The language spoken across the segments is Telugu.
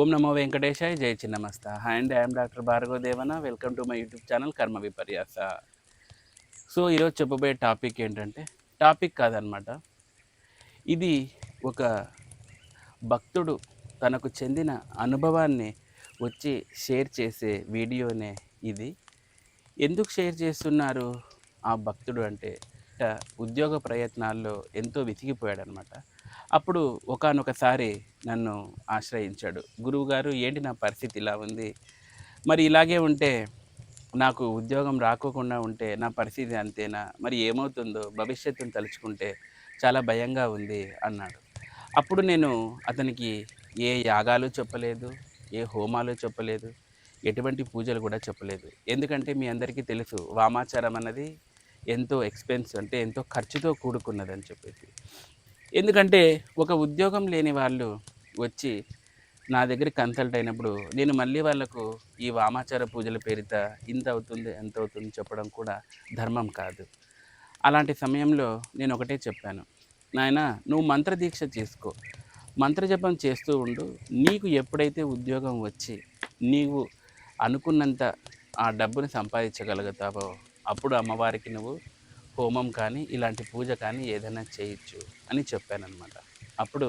ఓం నమో వెంకటేశాయ జై Chinnamasta. Hi and I'm doctor Bhargava Devana. Welcome to my YouTube channel Karma Viparyasa. So ఈరోజు చెప్పబోయే టాపిక్ ఏంటంటే టాపిక్ కాదనమాట. ఇది ఒక భక్తుడు తనకు చెందిన అనుభవాన్ని వచ్చి షేర్ చేసే వీడియోనే ఇది. ఎందుకు షేర్ చేస్తున్నారు ఆ భక్తుడు అంటే ఉద్యోగ ప్రయత్నాల్లో ఎంతో వెతికిపోయాడు అప్పుడు ఒకానొకసారి నన్ను ఆశ్రయించాడు. గురువుగారు ఏంటి నా పరిస్థితి ఇలా ఉంది? మరి ఇలాగే ఉంటే నాకు ఉద్యోగం రాకోకుండా ఉంటే నా పరిస్థితి అంతేనా? మరి ఏమవుతుందో భవిష్యత్తును తలుచుకుంటే చాలా భయంగా ఉంది అన్నాడు. అప్పుడు నేను అతనికి ఏ యాగాలు చెప్పలేదు ఏ హోమాలు చెప్పలేదు ఎటువంటి పూజలు కూడా చెప్పలేదు. ఎందుకంటే మీ అందరికీ తెలుసు వామాచారం అన్నది ఎంతో ఎక్స్పెన్స్ అంటే ఎంతో ఖర్చుతో కూడుకున్నదని చెప్పేసి. ఎందుకంటే ఒక ఉద్యోగం లేని వాళ్ళు వచ్చి నా దగ్గర కన్సల్ట్ అయినప్పుడు నేను మళ్ళీ వాళ్ళకు ఈ వామాచార పూజల పేరిత ఇంత అవుతుంది ఎంత అవుతుంది చెప్పడం కూడా ధర్మం కాదు. అలాంటి సమయంలో నేను ఒకటే చెప్పాను. నాయన నువ్వు మంత్రదీక్ష చేసుకో. మంత్రజపం చేస్తూ ఉండు. నీకు ఎప్పుడైతే ఉద్యోగం వచ్చి నీవు అనుకున్నంత ఆ డబ్బుని సంపాదించగలుగుతావో అప్పుడు అమ్మవారికి నువ్వు హోమం కానీ ఇలాంటి పూజ కానీ ఏదైనా చేయొచ్చు అని చెప్పానమాట అప్పుడు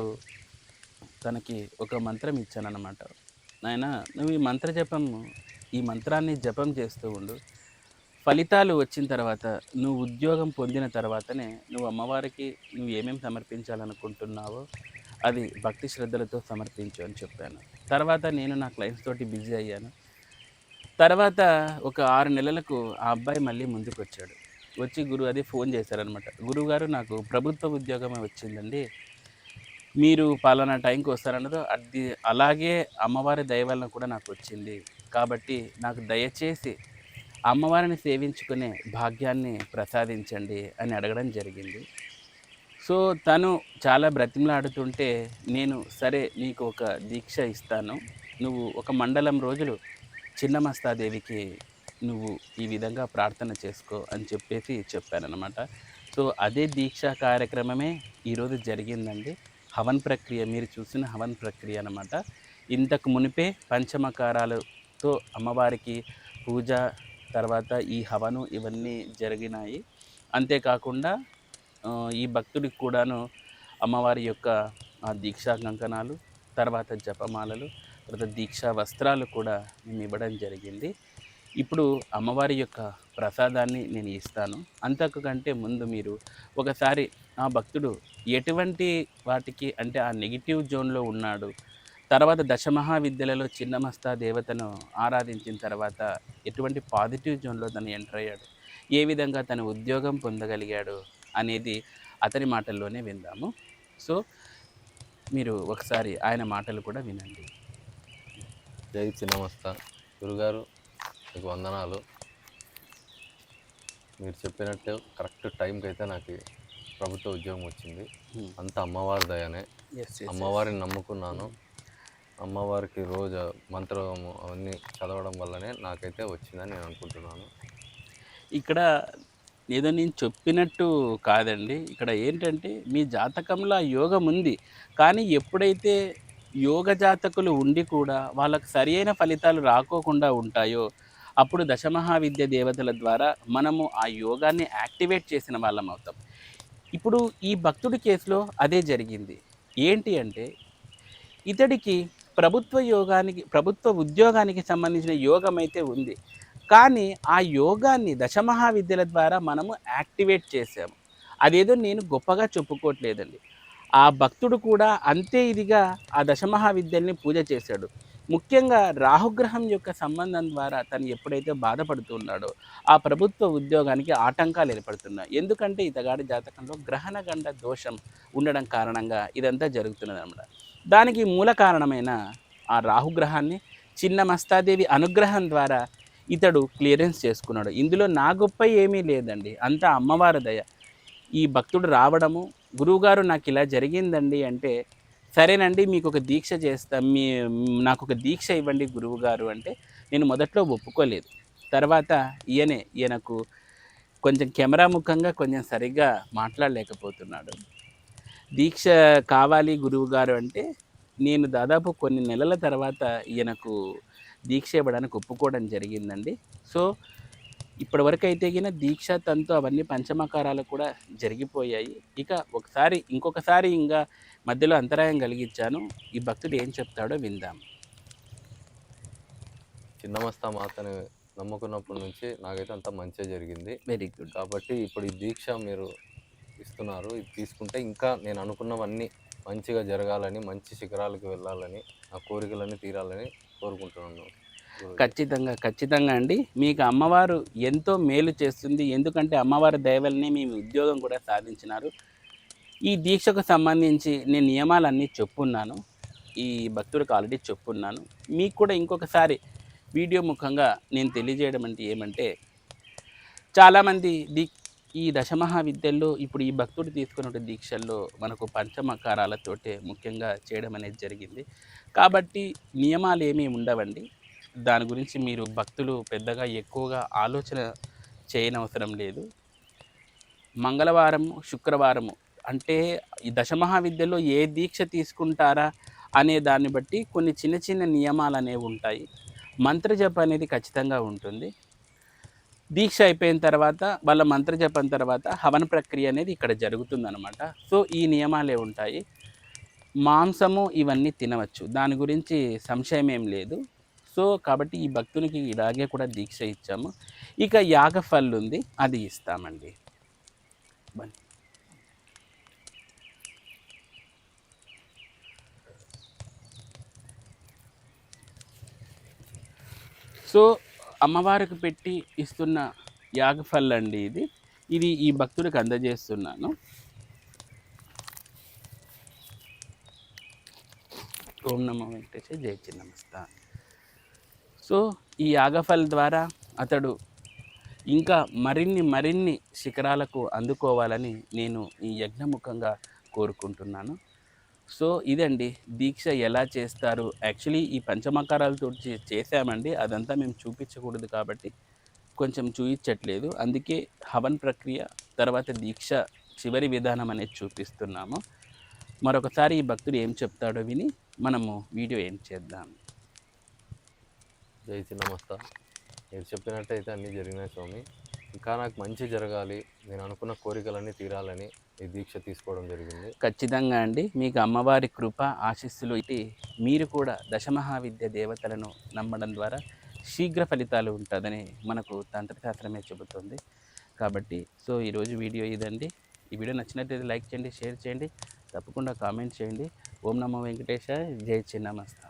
తనకి ఒక మంత్రం ఇచ్చానమాట నాయన నువ్వు ఈ మంత్ర జపం ఈ మంత్రాన్ని జపం చేస్తూ ఉండు. ఫలితాలు వచ్చిన తర్వాత నువ్వు ఉద్యోగం పొందిన తర్వాతనే నువ్వు అమ్మవారికి నువ్వు ఏమేమి సమర్పించాలనుకుంటున్నావో అది భక్తి శ్రద్ధలతో సమర్పించు అని చెప్పాను. తర్వాత నేను నా క్లయింట్స్ తోటి బిజీ అయ్యాను. తర్వాత ఒక ఆరు నెలలకు ఆ అబ్బాయి మళ్ళీ ముందుకు వచ్చాడు వచ్చి గురువు అది ఫోన్ చేశారనమాట గురువుగారు నాకు ప్రభుత్వ ఉద్యోగమే వచ్చిందండి. మీరు పాలనా టైంకి వస్తారన్నదో అది అలాగే అమ్మవారి దయవలన కూడా నాకు వచ్చింది. కాబట్టి నాకు దయచేసి అమ్మవారిని సేవించుకునే భాగ్యాన్ని ప్రసాదించండి అని అడగడం జరిగింది. సో తను చాలా బ్రతిమలాడుతుంటే నేను సరే నీకు ఒక దీక్ష ఇస్తాను. నువ్వు ఒక మండలం రోజులు చిన్నమస్తాదేవికి నువ్వు ఈ విధంగా ప్రార్థన చేసుకో అని చెప్పేసి చెప్పానమాట సో అదే దీక్షా కార్యక్రమమే ఈరోజు జరిగిందండి. హవన్ ప్రక్రియ మీరు చూసిన హవన్ ప్రక్రియ అనమాట ఇంతకు మునిపే పంచమకారాలతో అమ్మవారికి పూజ తర్వాత ఈ హవను ఇవన్నీ జరిగినాయి. అంతేకాకుండా ఈ భక్తుడికి కూడాను అమ్మవారి యొక్క ఆ దీక్షా కంకణాలు తర్వాత జపమాలలు తర్వాత దీక్షా వస్త్రాలు కూడా మేము ఇవ్వడం జరిగింది. ఇప్పుడు అమ్మవారి యొక్క ప్రసాదాన్ని నేను ఇస్తాను. అంతకంటే ముందు మీరు ఒకసారి ఆ భక్తుడు ఎటువంటి వాటికి అంటే ఆ నెగిటివ్ జోన్లో ఉన్నాడు తర్వాత దశమహావిద్యలలో చిన్నమస్తా దేవతను ఆరాధించిన తర్వాత ఎటువంటి పాజిటివ్ జోన్లో తను ఎంటర్ అయ్యాడు ఏ విధంగా తన ఉద్యోగం పొందగలిగాడు అనేది అతని మాటల్లోనే విందాము. సో మీరు ఒకసారి ఆయన మాటలు కూడా వినండి. జై చిన్నమస్తా. గురుగారు మీకు వందనాలు. మీరు చెప్పినట్టు కరెక్ట్ టైంకి అయితే నాకు ప్రభుత్వ ఉద్యోగం వచ్చింది. అంత అమ్మవారి దయనే. ఎస్ అమ్మవారిని నమ్ముకున్నాను. అమ్మవారికి రోజు మంత్రం అవన్నీ చదవడం వల్లనే నాకైతే వచ్చిందని నేను అనుకుంటున్నాను. ఇక్కడ ఏదో నేను చెప్పినట్టు కాదండి. ఇక్కడ ఏంటంటే మీ జాతకంలో యోగం ఉంది. కానీ ఎప్పుడైతే యోగ జాతకులు ఉండి కూడా వాళ్ళకి సరి అయిన ఫలితాలు రాకోకుండా ఉంటాయో అప్పుడు దశమహావిద్య దేవతల ద్వారా మనము ఆ యోగాన్ని యాక్టివేట్ చేసిన వాళ్ళం అవుతాం. ఇప్పుడు ఈ భక్తుడి కేసులో అదే జరిగింది. ఏంటి అంటే ఇతడికి ప్రభుత్వ యోగానికి ప్రభుత్వ ఉద్యోగానికి సంబంధించిన యోగం అయితే ఉంది. కానీ ఆ యోగాన్ని దశమహావిద్యల ద్వారా మనము యాక్టివేట్ చేసాము అదేదో నేను గొప్పగా చెప్పుకోవట్లేదండి. ఆ భక్తుడు కూడా అంతే ఇదిగా ఆ దశమహావిద్యల్ని పూజ చేశాడు. ముఖ్యంగా రాహుగ్రహం యొక్క సంబంధం ద్వారా తను ఎప్పుడైతే బాధపడుతున్నాడో ఆ ప్రభుత్వ ఉద్యోగానికి ఆటంకాలు ఏర్పడుతున్నాయి. ఎందుకంటే ఇతగాడి జాతకంలో గ్రహణగండ దోషం ఉండడం కారణంగా ఇదంతా జరుగుతున్నది అనమాట దానికి మూల కారణమైన ఆ రాహుగ్రహాన్ని చిన్న మస్తాదేవి అనుగ్రహం ద్వారా ఇతడు క్లియరెన్స్ చేసుకున్నాడు. ఇందులో నా గొప్ప ఏమీ లేదండి. అంతా అమ్మవారి దయ. ఈ భక్తుడు రావడము గురువుగారు నాకు ఇలా జరిగిందండి అంటే సరేనండి మీకు ఒక దీక్ష చేస్తా మీ నాకు ఒక దీక్ష ఇవ్వండి గురువు గారు అంటే నేను మొదట్లో ఒప్పుకోలేదు. తర్వాత ఈయనే ఈయనకు కొంచెం కెమెరా ముఖంగా కొంచెం సరిగ్గా మాట్లాడలేకపోతున్నాడు. దీక్ష కావాలి గురువు గారు అంటే నేను దాదాపు కొన్ని నెలల తర్వాత ఈయనకు దీక్ష ఇవ్వడానికి ఒప్పుకోవడం జరిగిందండి. సో ఇప్పటివరకు అయితే గిన దీక్ష తంతు అవన్నీ పంచమకారాలు కూడా జరిగిపోయాయి. ఇక ఒకసారి ఇంకొకసారి ఇంకా మధ్యలో అంతరాయం కలిగించాను. ఈ భక్తుడు ఏం చెప్తాడో విందాం. చిన్నమస్తా మాతని నమ్ముకున్నప్పటి నుంచి నాకైతే అంతా మంచిగా జరిగింది. వెరీ గుడ్ కాబట్టి ఇప్పుడు ఈ దీక్ష మీరు ఇస్తున్నారు. ఇది తీసుకుంటే ఇంకా నేను అనుకున్నవన్నీ మంచిగా జరగాలని మంచి శిఖరాలకు వెళ్ళాలని నా కోరికలన్నీ తీరాలని కోరుకుంటున్నాను. ఖచ్చితంగా ఖచ్చితంగా అండి. మీకు అమ్మవారు ఎంతో మేలు చేస్తుంది. ఎందుకంటే అమ్మవారి దయవల్ని మీ ఉద్యోగం కూడా సాధించినారు. ఈ దీక్షకు సంబంధించి నేను నియమాలన్నీ చెప్పున్నాను. ఈ భక్తుడికి ఆల్రెడీ చెప్పున్నాను. మీకు కూడా ఇంకొకసారి వీడియో ముఖంగా నేను తెలియజేయడం అంటే ఏమంటే చాలామంది దీ ఈ దశమహా విద్యల్లో ఇప్పుడు ఈ భక్తుడు తీసుకున్న దీక్షల్లో మనకు పంచమకారాలతోటే ముఖ్యంగా చేయడం అనేది జరిగింది. కాబట్టి నియమాలు ఏమీ ఉండవండి. దాని గురించి మీరు భక్తులు పెద్దగా ఎక్కువగా ఆలోచన చేయనవసరం లేదు. మంగళవారము శుక్రవారము అంటే ఈ దశమహావిద్యలో ఏ దీక్ష తీసుకుంటారా అనే దాన్ని బట్టి కొన్ని చిన్న చిన్న నియమాలు అనేవి ఉంటాయి. మంత్రజప అనేది ఖచ్చితంగా ఉంటుంది. దీక్ష అయిపోయిన తర్వాత వాళ్ళ మంత్రజపం తర్వాత హవన ప్రక్రియ అనేది ఇక్కడ జరుగుతుందనమాట సో ఈ నియమాలే ఉంటాయి. మాంసము ఇవన్నీ తినవచ్చు. దాని గురించి సంశయం ఏం లేదు. సో కాబట్టి ఈ భక్తునికి ఇలాగే కూడా దీక్ష ఇచ్చాము. ఇక యాగఫల్ ఉంది. అది ఇస్తామండి. సో అమ్మవారికి పెట్టి ఇస్తున్న యాగఫల్ అండి ఇది. ఇది ఈ భక్తుడికి అందజేస్తున్నాను. ఓం నమ వెంకటేశ్వర జై నమస్తా సో ఈ యాగఫల్ ద్వారా అతడు ఇంకా మరిన్ని మరిన్ని శిఖరాలకు అందుకోవాలని నేను ఈ యజ్ఞముఖంగా కోరుకుంటున్నాను. సో ఇదండి. దీక్ష ఎలా చేస్తారు? యాక్చువల్లీ ఈ పంచమకారాలతో చేసామండి అదంతా మేము చూపించకూడదు కాబట్టి కొంచెం చూపించట్లేదు అందుకే హవన్ ప్రక్రియ తర్వాత దీక్ష చివరి విధానం అనేది చూపిస్తున్నాము. మరొకసారి ఈ భక్తుడు ఏం చెప్తాడో విని మనము వీడియో ఏం చేద్దాం. జై చిన్నమస్తా మీరు చెప్పినట్టయితే అన్నీ జరిగినాయి స్వామి. ఇంకా నాకు మంచి జరగాలి. నేను అనుకున్న కోరికలన్నీ తీరాలని ఈ దీక్ష తీసుకోవడం జరిగింది. ఖచ్చితంగా అండి. మీకు అమ్మవారి కృప ఆశీస్సులు ఇటు మీరు కూడా దశమహావిద్య దేవతలను నమ్మడం ద్వారా శీఘ్ర ఫలితాలు ఉంటుందని మనకు తంత్రశాస్త్రమే చెబుతుంది. కాబట్టి సో ఈరోజు వీడియో ఇదండి. ఈ వీడియో నచ్చినట్లయితే లైక్ చేయండి షేర్ చేయండి. తప్పకుండా కామెంట్ చేయండి. ఓం నమో వెంకటేశ జై చిన్నమస్తా